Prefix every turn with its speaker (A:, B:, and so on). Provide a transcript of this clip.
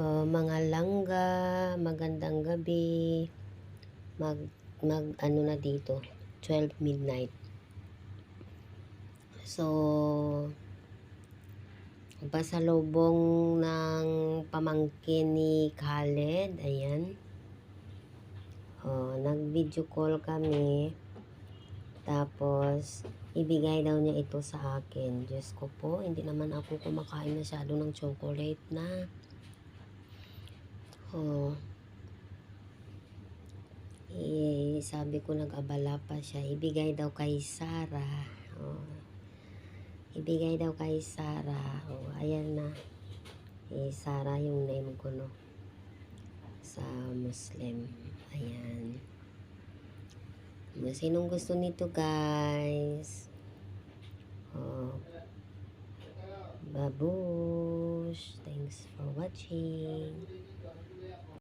A: Oh, mga langga, magandang gabi. Mag mag ano na dito, 12 midnight. So, pasalubong ng pamangkin ni Khaled, ayan. Oh, nag-video call kami. Tapos, ibigay daw niya ito sa akin. Diyos ko po, hindi naman ako kumakain masyado ng chocolate na. Oh. Eh, sabi ko nag-abala pa siya. Ibigay daw kay Sarah. Oh. Ibigay daw kay Sarah. Oh, ayan na. Eh, Sarah yung name ko, no? Sa Muslim. Ayan. Sinong gusto nito, guys? Oh. Babush. Thanks for watching.